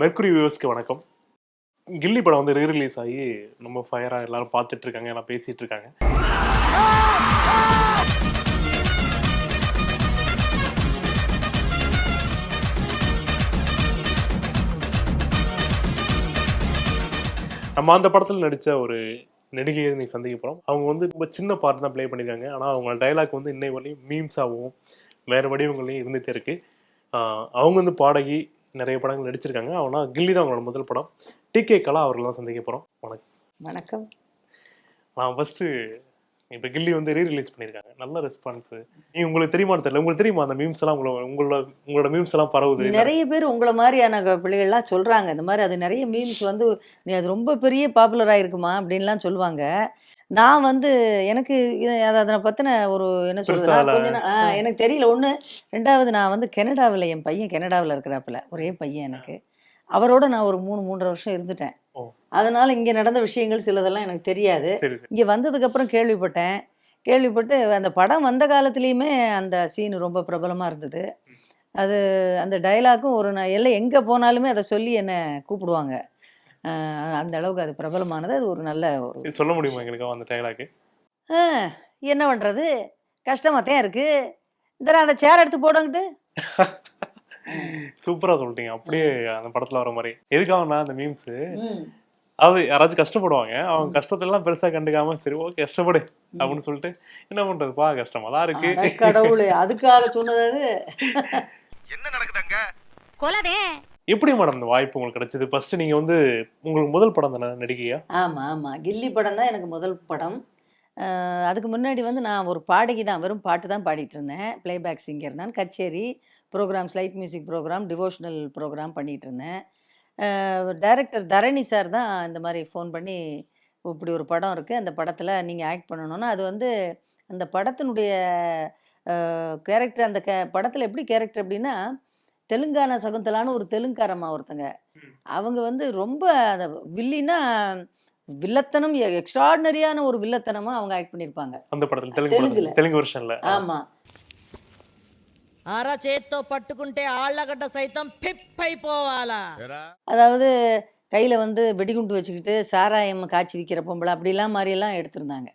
Mercury வியூவர்ஸ்க்கு வணக்கம். கில்லி படம் வந்து ரீ-ரிலீஸ் ஆகி ரொம்ப ஃபயராக எல்லாரும் பார்த்துட்டு இருக்காங்க எல்லாம் பேசிட்டு இருக்காங்க நம்ம அந்த படத்தில் நடித்த ஒரு நடிகையை நீ சந்திக்க போகிறோம் அவங்க வந்து ரொம்ப சின்ன பார்ட் தான் ப்ளே பண்ணியிருக்காங்க. ஆனால் அவங்க டைலாக் வந்து இன்னை வரையும் மீம்ஸாகவும் வேறு வடிவங்களையும் இருந்துகிட்டே இருக்குது அவங்க வந்து பாடகி நிறைய படங்கள் நடிச்சிருக்காங்க. ஆனா கில்லி தான் அவங்களோட முதல் படம். டி கே கலா அவர்கள் தான் சந்திக்க போறோம். வணக்கம். வணக்கம். நான் ஃபர்ஸ்ட் இப்ப கில்லி வந்து ரீ ரிலீஸ் பண்ணியிருக்காங்க நல்ல ரெஸ்பான்ஸ் நீ உங்களுக்கு தெரியுமான்னு தெரியல. உங்களுக்கு தெரியுமா அந்த மீம்ஸ் எல்லாம் உங்களோட உங்களோட உங்களோட மீம்ஸ் எல்லாம் பரவுது? நிறைய பேர் உங்களை மாதிரியான பிள்ளைகள்லாம் சொல்றாங்க. இந்த மாதிரி அது நிறைய மீம்ஸ் வந்து நீ அது ரொம்ப பெரிய பாப்புலர் ஆயிருக்குமா? அப்படின்லாம் சொல்லுவாங்க. நான் வந்து எனக்கு இது- அதை அதை பத்தின ஒரு என்ன சொல்றது? பெருசா நான் கொஞ்ச நாள் ஆ, எனக்கு தெரியல. ஒண்ணு ரெண்டாவது நான் வந்து கனடாவில் என் பையன் கனடாவில் இருக்கிறாப்புல. ஒரே பையன் எனக்கு. அவரோட நான் ஒரு மூணு மூன்றரை வருஷம் இருந்துட்டேன். அதனால இங்க நடந்த விஷயங்கள் சிலதெல்லாம் எனக்கு தெரியாது. இங்கே வந்ததுக்கப்புறம் கேள்விப்பட்டேன். கேள்விப்பட்டு அந்த படம் வந்த காலத்துலேயுமே அந்த சீன் ரொம்ப பிரபலமாக இருந்தது. அது அந்த டயலாக்கும் ஒரு நான் எல்லாம் எங்கே போனாலுமே அதை சொல்லி என்னை கூப்பிடுவாங்க. அந்த அளவுக்கு அது பிரபலமானது. அது ஒரு நல்ல ஒரு சொல்ல முடியுமா எங்களுக்கு அந்த டைலாக் அஹ் என்ன பண்ணுறது கஷ்டமாக தான் இருக்குது இந்த அந்த சேர் எடுத்து போடுங்கிட்டு சூப்பரா சொல்லிட்டீங்க. அப்படியே அந்த படத்துல வர மாதிரி. எதுக்காகனா அந்த மீம்ஸ் அது யாராச்சும் கஷ்டப்படுவாங்க. அவங்க கஷ்டத்தெல்லாம் பெருசா கண்டுக்காம சரி ஓகே கஷ்டப்படு அப்படின்னு சொல்லிட்டு என்ன பண்றதுப்பா கஷ்டமா தான் இருக்கு. அட கடவுளே அதுக்காக சொன்னது அது. என்ன நடக்குதுங்க? கொலதே எப்படி மேடம் இந்த வாய்ப்பு உங்களுக்கு கிடைச்சது? ஃபர்ஸ்ட் நீங்க வந்து உங்களுக்கு முதல் படம் தானே நடிகையா? ஆமாம் ஆமாம் கில்லி படம் தான் எனக்கு முதல் படம். அதுக்கு முன்னாடி வந்து நான் ஒரு பாடகி தான் வெறும் பாட்டு தான் பாடிட்டு இருந்தேன். ப்ளேபேக் சிங்கர் நான் கச்சேரி programme light music programme devotional programme பண்ணிகிட்டு இருந்தேன். டைரக்டர் தரணி சார் தான் இந்த மாதிரி ஃபோன் பண்ணி இப்படி ஒரு படம் இருக்குது அந்த படத்தில் நீங்கள் ஆக்ட் பண்ணணும்னா அது வந்து அந்த படத்தினுடைய கேரக்டர் அந்த கே படத்தில் எப்படி கேரக்டர் அப்படின்னா தெலுங்கானா சகுந்தலான்னு ஒரு தெலுங்காரம்மா ஒருத்தங்க. அவங்க வந்து ரொம்ப அந்த வில்லினா வில்லத்தனம் எக்ஸ்ட்ராடினரியான ஒரு வில்லத்தனமா அவங்க ஆக்ட் பண்ணியிருப்பாங்க அந்த படத்துல தெலுங்கு தெலுங்கு வருஷன்ல ஆமா. అర చేత్తో పట్టుకుంటే ఆళ్లగడ్డ సైతం పిప్ అయిపోవాలా அதாவது கையில் வந்து வெடிகுண்டு வச்சுக்கிட்டு சாராயம் காய்ச்சி விற்கிற பொம்பளை அப்படிலாம் மாதிரியெல்லாம் எடுத்திருந்தாங்க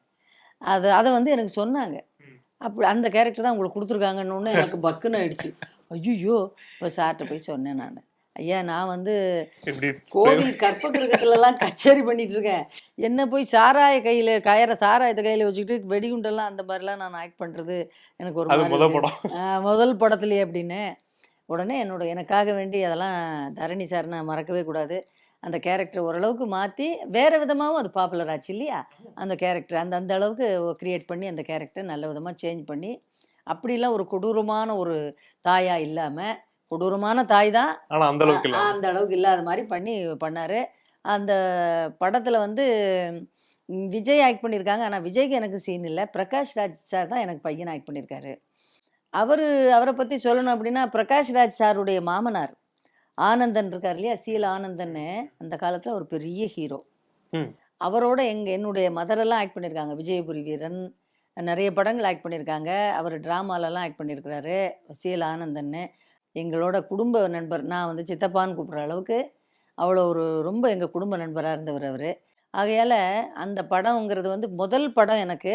அது அதை வந்து எனக்கு சொன்னாங்க ம். அப்படி அந்த கேரக்டர் தான் உங்களுக்கு கொடுத்துருக்காங்கன்னு ஒன்று எனக்கு பக்குன்னு ஆயிடுச்சு ஐயோ இப்போ சார்கிட்ட போய் சொன்னேன் நான் ஐயா நான் வந்து கோவில் கற்ப கிரகத்துலலாம் கச்சேரி பண்ணிட்டு இருக்கேன் என்ன போய் சாராய கையில் கயற சாராயத்தை கையில் வச்சுக்கிட்டு வெடிகுண்டெல்லாம் அந்த மாதிரிலாம் நான் ஆக்ட் பண்ணுறது எனக்கு ஒரு முதல். படம். முதல் படத்துலயே அப்படின்னு. உடனே என்னோட எனக்காக வேண்டி அதெல்லாம் தரணி சார் நான் மறக்கவே கூடாது. அந்த கேரக்டர் ஓரளவுக்கு மாற்றி வேறு விதமாகவும் அது பாப்புலர் ஆச்சு இல்லையா? அந்த கேரக்டர் அந்த அந்த அளவுக்கு க்ரியேட் பண்ணி அந்த கேரக்டர் நல்ல விதமாக சேஞ்ச் பண்ணி அப்படிலாம் ஒரு கொடூரமான ஒரு தாயா இல்லாமல் கொடூரமான தாய் தான் அந்த அளவுக்கு அந்த அளவுக்கு இல்லாத மாதிரி பண்ணி பண்ணாரு. அந்த படத்துல வந்து விஜய் ஆக்ட் பண்ணியிருக்காங்க ஆனா விஜய்க்கு எனக்கு சீன் இல்லை. பிரகாஷ் ராஜ் சார் தான் எனக்கு பையன் ஆக்ட் பண்ணியிருக்காரு அவர் அவரை பத்தி சொல்லணும் அப்படின்னா பிரகாஷ் ராஜ் சாருடைய மாமனார் ஆனந்தன் இருக்கார் இல்லையா? சீல ஆனந்தன்னு அந்த காலத்துல ஒரு பெரிய ஹீரோ. அவரோட எங்க என்னுடைய மதரெல்லாம் ஆக்ட் பண்ணியிருக்காங்க விஜயபுரி வீரன். நிறைய படங்கள் ஆக்ட் பண்ணியிருக்காங்க அவர் ட்ராமாலலாம் ஆக்ட் பண்ணியிருக்கிறாரு சீல ஆனந்தன்னு. எங்களோட குடும்ப நண்பர் நான் வந்து சித்தப்பான்னு கூப்பிட்ற அளவுக்கு அவ்வளோ ஒரு ரொம்ப எங்கள் குடும்ப நண்பராக இருந்தவர் அவர். ஆகையால் அந்த படம்ங்கிறது வந்து முதல் படம் எனக்கு.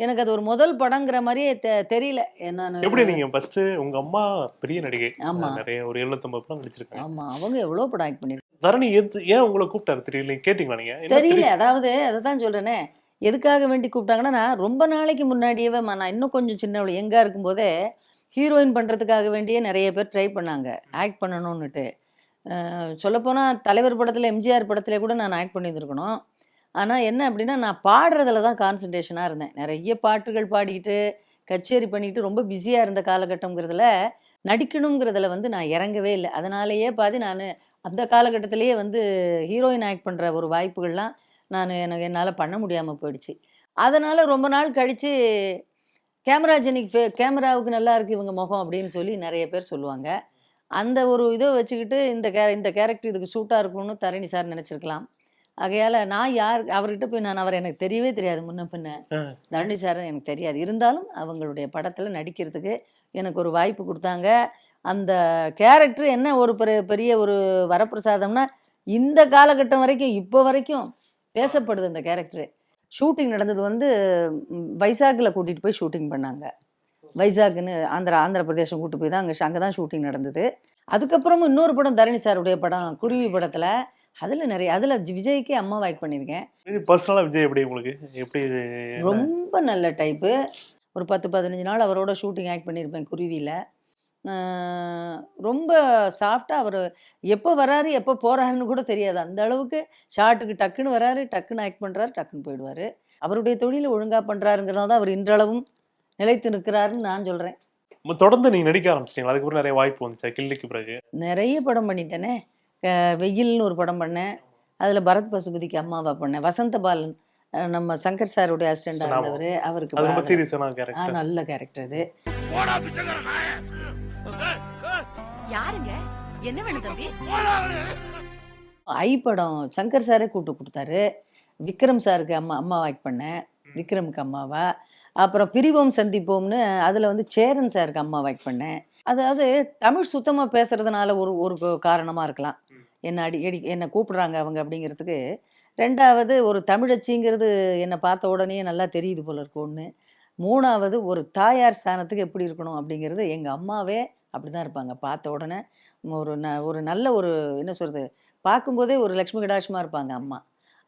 எனக்கு அது ஒரு முதல் படங்கிற மாதிரியே தெ தெரியல. என்னன்னு எப்படி நீங்க ஃபர்ஸ்ட் உங்க அம்மா பெரிய நடிகை. ஆமா. நிறைய ஒரு எழுநூத்தம்பது படம் நடிச்சிருக்காங்க. ஆமாம் அவங்க எவ்வளோ படம் ஆக்ட் பண்ணியிருக்காங்க தரணி ஏன் உங்களை கூப்பிட்டாரு? தெரியல. கேட்டீங்களா நீங்க? என்ன தெரியல. அதாவது அதை தான் சொல்கிறேனே எதுக்காக வேண்டி கூப்பிட்டாங்கன்னா நான் ரொம்ப நாளைக்கு முன்னாடியே நான் இன்னும் கொஞ்சம் சின்னவள் எங்கே இருக்கும்போதே ஹீரோயின் பண்ணுறதுக்காக வேண்டியே நிறைய பேர் ட்ரை பண்ணாங்க. ஆக்ட் பண்ணணும்னுட்டு. சொல்லப்போனால் தலைவர் படத்தில் எம்ஜிஆர் படத்துல கூட நான் ஆக்ட் பண்ணியிருந்துருக்கணும். ஆனால் என்ன அப்படின்னா நான் பாடுறதுல தான் கான்சன்ட்ரேஷனாக இருந்தேன். நிறைய பாட்டுகள் பாடிக்கிட்டு கச்சேரி பண்ணிக்கிட்டு ரொம்ப பிஸியாக இருந்த காலகட்டங்கிறதுல நடிக்கணுங்கிறதுல வந்து நான் இறங்கவே இல்லை. அதனாலேயே பாதி நான் அந்த காலகட்டத்திலேயே வந்து ஹீரோயின் ஆக்ட் பண்ணுற ஒரு வாய்ப்புகள்லாம் நான் எனக்கு என்னால் பண்ண முடியாமல் போயிடுச்சு. அதனால் ரொம்ப நாள் கழித்து கேமராஜெனிக் ஃபே கேமராவுக்கு நல்லா இருக்கு இவங்க முகம் அப்படின்னு சொல்லி நிறைய பேர் சொல்லுவாங்க. அந்த ஒரு இதை வச்சுக்கிட்டு இந்த கே இந்த கேரக்டர் இதுக்கு சூட்டாக இருக்கும்னு தரணி சார் நினச்சிருக்கலாம். ஆகையால் நான் யார் அவர்கிட்ட போய் நான் அவர் எனக்கு தெரியவே தெரியாது முன்ன பின்ன. தரணி சார் எனக்கு தெரியாது. இருந்தாலும் அவங்களுடைய படத்தில் நடிக்கிறதுக்கு எனக்கு ஒரு வாய்ப்பு கொடுத்தாங்க. அந்த கேரக்டர் என்ன ஒரு பெரிய பெரிய ஒரு வரப்பிரசாதம்னா இந்த காலகட்டம் வரைக்கும் இப்போ வரைக்கும் பேசப்படுது அந்த கேரக்டர். ஷூட்டிங் நடந்தது வந்து ம், வைசாக்கில் கூட்டிகிட்டு போய் ஷூட்டிங் பண்ணாங்க. வைசாக்னு ஆந்திரா ஆந்திர பிரதேசம் கூட்டு போய் தான் அங்கே அங்கே தான் ஷூட்டிங் நடந்தது. அதுக்கப்புறமும் இன்னொரு படம் தரணி சாருடைய படம் குருவி படத்தில் அதில் நிறைய அதில் விஜய்க்கே அம்மா வாய்க் பண்ணியிருக்கேன். இது பர்சனலா விஜய் எப்படி உங்களுக்கு? எப்படி இது ரொம்ப நல்ல டைப்பு ஒரு பத்து பதினஞ்சு நாள் அவரோட ஷூட்டிங் ஆக்ட் பண்ணியிருப்பேன் குருவியில். ரொம்ப சாஃப்டாக அவர் எப்போ வராரு எப்போ போகிறாருன்னு கூட தெரியாது. அந்த அளவுக்கு ஷார்ட்டுக்கு டக்குன்னு வராரு டக்குன்னு ஆக்ட் பண்ணுறாரு டக்குன்னு போயிடுவார். அவருடைய தொழிலை ஒழுங்காக பண்ணுறாருங்கிறனால தான் அவர் இன்றளவும் நிலைத்து நிற்கிறாருன்னு நான் சொல்கிறேன் தொடர்ந்து நீங்க நடிக்க ஆரம்பிச்சிட்டீங்களா? அதுக்கப்புறம் நிறைய வாய்ப்பு வந்துச்சா? கில்லிக்கு பிறகு. நிறைய படம் பண்ணிட்டேனே. வெயில்னு ஒரு படம் பண்ணேன். அதில் பரத் பசுபதிக்கு அம்மாவா பண்ணேன். வசந்த பாலன் நம்ம சங்கர் சாருடைய அசிஸ்டண்டாக. இருந்தவர். அவருக்கு நல்ல கேரக்டர் அது. யாருங்க? என்ன வேணும் தம்பி? ஐ படம். சங்கர் சாரே கூப்பிட்டு கொடுத்தாரு. விக்ரம் சாருக்கு அம்மா அம்மா ஆக்ட் பண்ணேன் விக்ரமுக்கு அம்மாவா? அப்புறம் பிரிவோம் சந்திப்போம்னு அதில் வந்து சேரன் சாருக்கு அம்மா ஆக்ட் பண்ணேன் அதாவது தமிழ் சுத்தமாக பேசுறதுனால ஒரு ஒரு காரணமாக இருக்கலாம். என்னை அடி அடி என்னை கூப்பிடுறாங்க அவங்க அப்படிங்கிறதுக்கு. ரெண்டாவது ஒரு தமிழச்சிங்கிறது என்னை பார்த்த உடனே நல்லா தெரியுது போல இருக்கு ஒன்று மூணாவது ஒரு தாயார் ஸ்தானத்துக்கு எப்படி இருக்கணும் அப்படிங்கிறது எங்கள் அம்மாவே அப்படி தான் இருப்பாங்க. பார்த்த உடனே ஒரு ந ஒரு நல்ல ஒரு என்ன சொல்கிறது பார்க்கும்போதே ஒரு லக்ஷ்மி கடாட்சமாக இருப்பாங்க அம்மா.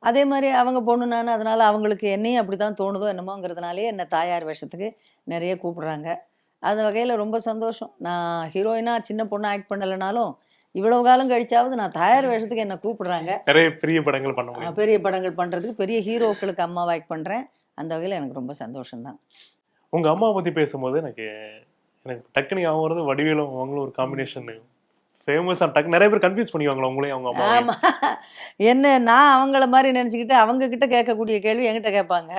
அதே மாதிரி அவங்க பொண்ணு நான் அதனால் அவங்களுக்கு என்னையும் அப்படி தான் தோணுதோ என்னமோங்கிறதுனாலே என்னை தாயார் வேஷத்துக்கு நிறைய கூப்பிடுறாங்க. அந்த வகையில் ரொம்ப சந்தோஷம். நான் ஹீரோயினாக சின்ன பொண்ணு ஆக்ட் பண்ணலைனாலும் இவ்வளவு காலம் கழிச்சாவது நான் தாயார் வேஷத்துக்கு என்னை கூப்பிடுறாங்க. நிறைய பெரிய படங்கள் பண்ண பெரிய படங்கள் பண்ணுறதுக்கு பெரிய ஹீரோக்களுக்கு அம்மாவை ஆக்ட் பண்ணுறேன் அந்த வகையில் எனக்கு ரொம்ப சந்தோஷம்தான். உங்க அம்மா பத்தி பேசும்போது எனக்கு எனக்கு டக்குனு ஞாபகம் வருது வடிவேலும் அவங்களும் ஒரு காம்பினேஷன் ஃபேமஸா டக்கு நிறைய பேர் கன்ஃபியூஸ் பண்ணிக்குவாங்களா உங்களையும் அவங்க அம்மா என்ன நான் அவங்கள மாதிரி நினச்சிக்கிட்டு அவங்க கிட்ட கேட்கக்கூடிய கேள்வி என்கிட்ட கேட்பாங்க.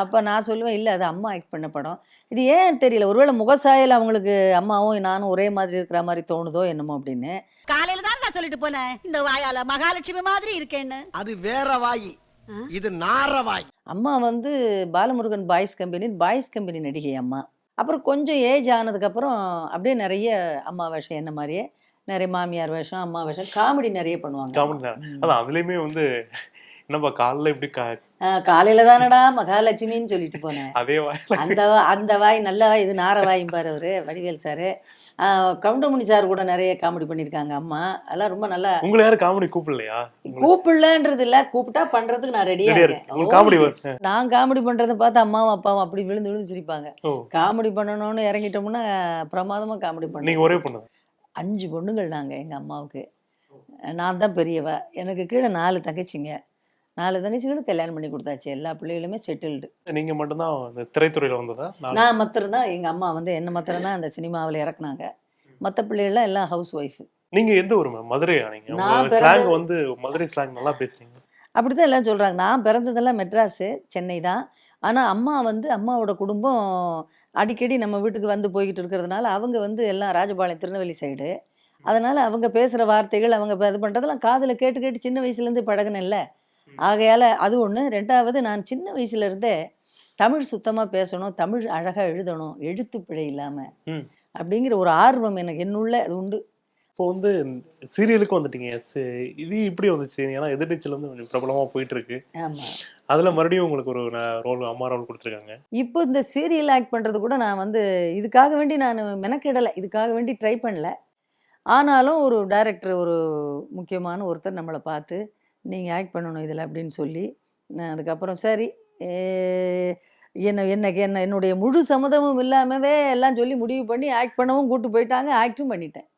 அப்போ நான் சொல்லுவேன் இல்லை அது அம்மா ஆக்ட் பண்ண படம். இது ஏன் தெரியல ஒருவேளை முகசாயல் அவங்களுக்கு அம்மாவும் நானும் ஒரே மாதிரி இருக்கிற மாதிரி தோணுதோ என்னமோ அப்படின்னு. காலையில தான் நான் சொல்லிட்டு போனேன் இந்த வாயால மகாலட்சுமி மாதிரி இருக்கேன்னு. அது வேற வாய். இது நார வாய். அம்மா வந்து Balamurugan boys company boys company நடிகை அம்மா. அப்புறம் கொஞ்சம் ஏஜ் ஆனதுக்கப்புறம் அப்படியே நிறைய அம்மா வேஷம் என்ன மாதிரியே நிறைய மாமியார் வேஷம் அம்மா வேஷம் காமெடி நிறைய பண்ணுவாங்க. காமெடி அதான் அதுலயுமே வந்து என்னப்பா காலைல இப்படி காலையில தானடா மகாலட்சுமின்னு சொல்லிட்டு போனேன். அதே அந்த அந்த வாய் நல்ல வாய் இது நார வாயும் பாரு அவரு வடிவேல் சாரு. கவுண்டமணி சார் கூட நிறைய காமெடி பண்ணியிருக்காங்க அம்மா. அதெல்லாம் ரொம்ப நல்லா உங்களை யாரும் காமெடி கூப்பிடலையா? கூப்பிடலன்றது இல்ல கூப்பிட்டா பண்றதுக்கு நான் ரெடியா இருக்கேன். காமெடி. நான் காமெடி பண்றதை பார்த்து அம்மாவும் அப்பாவும் அப்படி விழுந்து விழுந்து சிரிப்பாங்க. காமெடி பண்ணணும்னு இறங்கிட்டோம்னா பிரமாதமா காமெடி நீங்க பண்ண ஒரே பொண்ணு. அஞ்சு பொண்ணுங்கள் நாங்க எங்க அம்மாவுக்கு. நான் தான் பெரியவ. எனக்கு கீழே நாலு தங்கச்சிங்க. நாலு தங்கச்சிகளும் கல்யாணம் பண்ணி கொடுத்தாச்சு. எல்லா பிள்ளைகளுமே செட்டில்டு நீங்க மட்டும்தான் இந்த திரைத்துறையில வந்ததா? நான் மாத்திரம்தான். எங்க அம்மா வந்து என்ன மாத்திரம்தான் அந்த சினிமாவில் இறக்குனாங்க. மற்ற பிள்ளைகள்லாம் எல்லாம் ஹவுஸ் ஒய்ஃப் நீங்க எந்த ஊர் மேம் மதுரையா நீங்க? ஸ்லாங் வந்து மதுரை ஸ்லாங் நல்லா பேசுறீங்க. அப்படிதான் எல்லாம் சொல்றாங்க. நான் பிறந்ததெல்லாம் மெட்ராஸு சென்னை தான். ஆனா அம்மா வந்து அம்மாவோட குடும்பம் அடிக்கடி நம்ம வீட்டுக்கு வந்து போய்கிட்டு இருக்கிறதுனால அவங்க வந்து எல்லாம் ராஜபாளையம் திருநெல்வேலி சைடு அதனால அவங்க பேசுற வார்த்தைகள் அவங்க இது பண்றதெல்லாம் காதுல கேட்டு கேட்டு சின்ன வயசுல இருந்து பழகுனேன்ல. ஆகையால அது ஒண்ணு. ரெண்டாவது நான் சின்ன வயசுல இருந்தே தமிழ் சுத்தமா பேசணும் தமிழ் அழகா எழுதணும் எழுத்து பிழை இல்லாம ம். அப்படிங்கிற ஒரு ஆர்வம் எனக்கு என்னுள்ள அது உண்டு. இப்போ வந்து சீரியலுக்கு வந்துட்டீங்க. இது இப்படி வந்துச்சு. ஏன்னா எதிர்நீச்சல் வந்து கொஞ்சம் பிரபலமா போயிட்டு இருக்கு ஆமா. அதுல மறுபடியும் உங்களுக்கு ஒரு ரோல் அம்மா ரோல் கொடுத்துருக்காங்க. இப்போ இந்த சீரியல் ஆக்ட் பண்ணுறது கூட நான் வந்து இதுக்காக வேண்டி நான் மெனக்கெடலை. இதுக்காக வேண்டி ட்ரை பண்ணல. ஆனாலும் ஒரு டைரக்டர் ஒரு முக்கியமான ஒருத்தர் நம்மளை பார்த்து நீங்கள் ஆக்ட் பண்ணணும் இதில் அப்படின்னு சொல்லி நான் அதுக்கப்புறம் சரி ஏ, என்ன எனக்கு என்ன என்னுடைய முழு சம்மதமும் இல்லாமவே எல்லாம் சொல்லி முடிவு பண்ணி ஆக்ட் பண்ணவும் கூட்டு போயிட்டாங்க ஆக்டும் பண்ணிட்டேன்.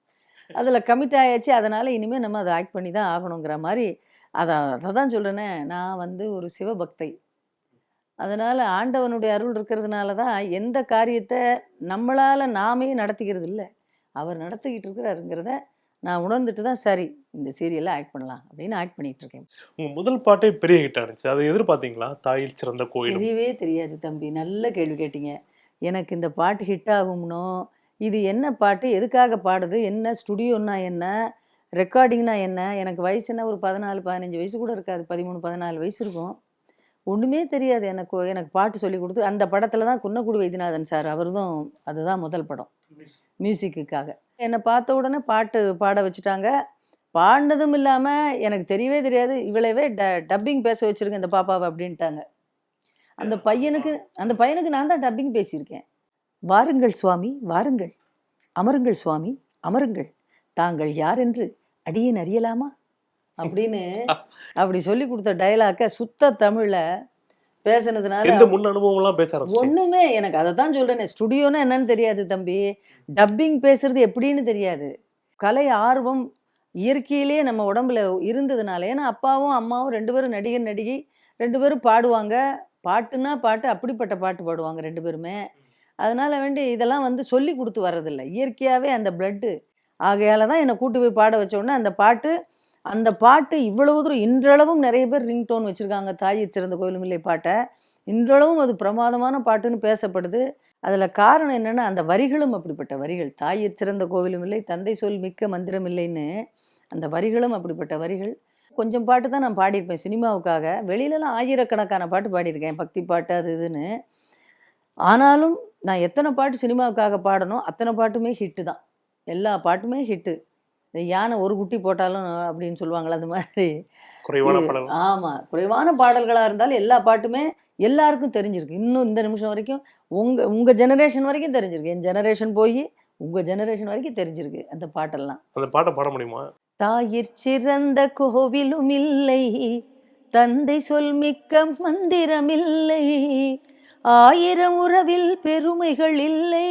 அதில் கமிட் ஆயாச்சு அதனால் இனிமேல் நம்ம அதை ஆக்ட் பண்ணி தான் ஆகணுங்கிற மாதிரி அதை அதை தான் சொல்கிறேனே நான் வந்து ஒரு சிவபக்தை. அதனால் ஆண்டவனுடைய அருள் இருக்கிறதுனால தான் எந்த காரியத்தை நம்மளால் நாமே நடத்திக்கிறது இல்லை அவர் நடத்திக்கிட்டு இருக்கிறாருங்கிறத நான் உணர்ந்துட்டு தான் சரி இந்த சீரியலில் ஆக்ட் பண்ணலாம் அப்படின்னு ஆக்ட் பண்ணிட்டு இருக்கேன் உங்க முதல் பாட்டே பெரிய ஹிட் ஆனிச்சு அதை எதிர்பார்த்தீங்களா? தாயில் சிறந்த கோயிலும். தெரியவே தெரியாது தம்பி. நல்ல கேள்வி கேட்டீங்க. எனக்கு இந்த பாட்டு ஹிட் ஆகும்னோ இது என்ன பாட்டு எதுக்காக பாடுது என்ன ஸ்டுடியோன்னா என்ன ரெக்கார்டிங்னா என்ன எனக்கு வயசு என்ன ஒரு பதினாலு பதினஞ்சு வயசு கூட இருக்காது. பதிமூணு பதினாலு வயசு இருக்கும். ஒன்றுமே தெரியாது. எனக்கு எனக்கு பாட்டு சொல்லி கொடுத்து அந்த படத்தில் தான் குன்னக்குடி வைத்தியநாதன் சார் அவர்தான் அதுதான் முதல் படம். மியூசிக்குக்காக என்னை பார்த்த உடனே பாட்டு பாட வச்சுட்டாங்க. பாடினதும் இல்லாமல் எனக்கு தெரியவே தெரியாது. இவ்வளவே ட டப்பிங் பேச வச்சுருங்க இந்த பாப்பாவை அப்படின்ட்டாங்க. அந்த பையனுக்கு அந்த பையனுக்கு நான் தான் டப்பிங் பேசியிருக்கேன். வாருங்கள் சுவாமி வாருங்கள். அமருங்கள் சுவாமி அமருங்கள். தாங்கள் யார் என்று அடியேன் அறியலாமா? அப்படின்னு அப்படி சொல்லி கொடுத்த டயலாக்க சுத்த தமிழ்ல பேசுனதுனால எந்த முன் அனுபவம்லாம் பேச ஒண்ணுமே எனக்கு அதை தான் சொல்றேனே. ஸ்டுடியோன்னா என்னன்னு தெரியாது தம்பி. டப்பிங் பேசுறது எப்படின்னு தெரியாது. கலை ஆர்வம் இயற்கையிலேயே நம்ம உடம்புல இருந்ததுனால ஏன்னா அப்பாவும் அம்மாவும் ரெண்டு பேரும் நடிகர் நடிகை ரெண்டு பேரும் பாடுவாங்க. பாட்டுன்னா பாட்டு அப்படிப்பட்ட பாட்டு பாடுவாங்க ரெண்டு பேருமே. அதனால வேண்டி இதெல்லாம் வந்து சொல்லி கொடுத்து வர்றதில்ல. இயற்கையாகவே அந்த பிளட்டு ஆகையால தான் என்னை கூட்டு போய் பாட வச்ச உடனே அந்த பாட்டு அந்த பாட்டு இவ்வளவு தூரம் இன்றளவும் நிறைய பேர் ரிங்டோன் வச்சுருக்காங்க. தாயை சிறந்த கோயிலும் இல்லை பாட்டை. இன்றளவும் அது பிரமாதமான பாட்டுன்னு பேசப்படுது. அதில் காரணம் என்னென்னா அந்த வரிகளும் அப்படிப்பட்ட வரிகள். தாயிற் சிறந்த கோவிலும் இல்லை தந்தை சொல் மிக்க மந்திரம் இல்லைன்னு அந்த வரிகளும் அப்படிப்பட்ட வரிகள். கொஞ்சம் பாட்டு தான் நான் பாடியிருப்பேன் சினிமாவுக்காக. வெளியிலலாம் ஆயிரக்கணக்கான பாட்டு பாடியிருக்கேன். பக்தி பாட்டு அது இதுன்னு. ஆனாலும் நான் எத்தனை பாட்டு சினிமாவுக்காக பாடணும் அத்தனை பாட்டுமே ஹிட்டு தான். எல்லா பாட்டுமே ஹிட்டு. யானை ஒரு குட்டி போட்டாலும் அப்படின்னு சொல்லுவாங்களே அந்த மாதிரி. குறைவான இது- படம் ஆமா குறைவான பாடல்களா இருந்தாலும் எல்லா பாட்டுமே எல்லாருக்கும் தெரிஞ்சிருக்கு. இன்னும் இந்த நிமிஷம் வரைக்கும் உங்க உங்க ஜெனரேஷன் வரைக்கும் தெரிஞ்சிருக்கு. என் ஜெனரேஷன் போய் உங்க ஜெனரேஷன் வரைக்கும் தெரிஞ்சிருக்கு அந்த பாட்டெல்லாம். அந்த பாட்டை பாட முடியுமா? தாயிற் சிறந்த கோவிலும் இல்லை தந்தை சொல் மிக்க மந்திரமில்லை ஆயிரம் உறவில் பெருமைகள் இல்லை.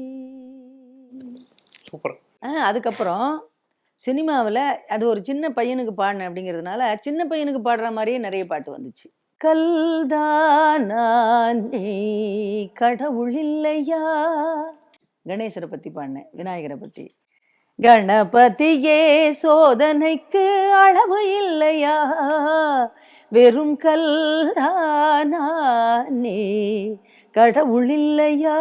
சூப்பர். அதுக்கப்புறம் சினிமாவில் அது ஒரு சின்ன பையனுக்கு பாடினேன் அப்படிங்கிறதுனால சின்ன பையனுக்கு பாடுற மாதிரியே நிறைய பாட்டு வந்துச்சு. கல்தானா நீ கடவுள் இல்லையா? கணேசரை பற்றி பாடினேன் விநாயகரை பற்றி கணபதியே சோதனைக்கு அளவு இல்லையா? வெறும் கல்தானே நீ கடவுள் இல்லையா?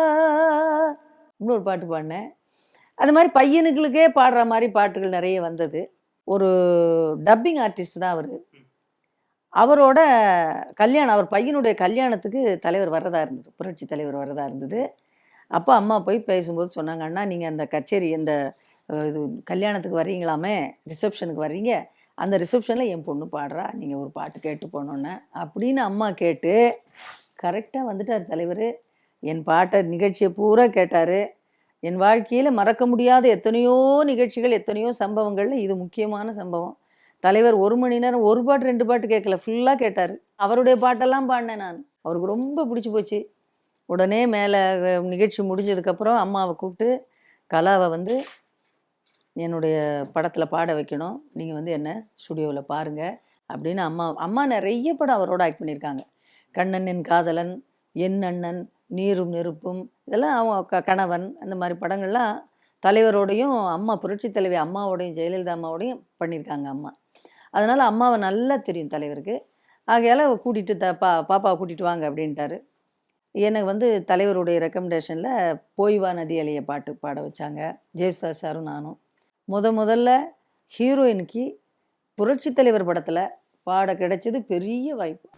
இன்னொரு பாட்டு பாடினேன் அது மாதிரி பையனுங்களுக்கே பாடுற மாதிரி பாட்டுகள் நிறைய வந்தது. ஒரு டப்பிங் ஆர்டிஸ்ட் தான் அவர். அவரோட கல்யாணம் அவர் பையனுடைய கல்யாணத்துக்கு தலைவர் வர்றதா இருந்தது. புரட்சி தலைவர் வர்றதா இருந்தது. அப்போ அம்மா போய் பேசும்போது சொன்னாங்க அண்ணா நீங்கள் அந்த கச்சேரி இந்த இது கல்யாணத்துக்கு வர்றீங்களாமே ரிசப்ஷனுக்கு வர்றீங்க. அந்த ரிசப்ஷனில் என் பொண்ணு பாடுறா நீங்கள் ஒரு பாட்டு கேட்டு போனோன்னே. அப்படின்னு அம்மா கேட்டு கரெக்டாக வந்துட்டார் தலைவர். என் பாட்டை நிகழ்ச்சியை பூரா கேட்டார். என் வாழ்க்கையில் மறக்க முடியாத எத்தனையோ நிகழ்ச்சிகள் எத்தனையோ சம்பவங்களில் இது முக்கியமான சம்பவம். தலைவர் ஒரு மணி நேரம் ஒரு பாட்டு ரெண்டு பாட்டு கேட்கல ஃபுல்லாக கேட்டார். அவருடைய பாட்டெல்லாம் பாடினேன் நான். அவருக்கு ரொம்ப பிடிச்சி போச்சு. உடனே மேலே நிகழ்ச்சி முடிஞ்சதுக்கப்புறம் அம்மாவை கூப்பிட்டு கலாவை வந்து என்னுடைய படத்தில் பாட வைக்கணும். நீங்கள் வந்து என்ன ஸ்டுடியோவில் பாருங்கள் அப்படின்னு அம்மா அம்மா நிறைய படம் அவரோட ஆக்ட் பண்ணியிருக்காங்க. கண்ணன் என் காதலன் என் அண்ணன் நீரும் நெருப்பும் இதெல்லாம் அவங்க க- கணவன் அந்த மாதிரி படங்கள்லாம் தலைவரோடையும் அம்மா புரட்சி தலைவி அம்மாவோடையும் ஜெயலலிதா அம்மாவோடையும் பண்ணியிருக்காங்க அம்மா. அதனால் அம்மாவை நல்லா தெரியும் தலைவருக்கு. ஆகையால் கூட்டிகிட்டு த பா பாப்பாவை கூட்டிகிட்டு வாங்க அப்படின்ட்டாரு. எனக்கு வந்து தலைவருடைய ரெக்கமெண்டேஷனில் போய்வா நதி அலைய பாட்டு பாட வச்சாங்க. ஜெயசுதா சாரும் நானும். முத முதல்ல ஹீரோயினுக்கு புரட்சி தலைவர் படத்தில் பாட கிடைச்சது பெரிய வாய்ப்பு.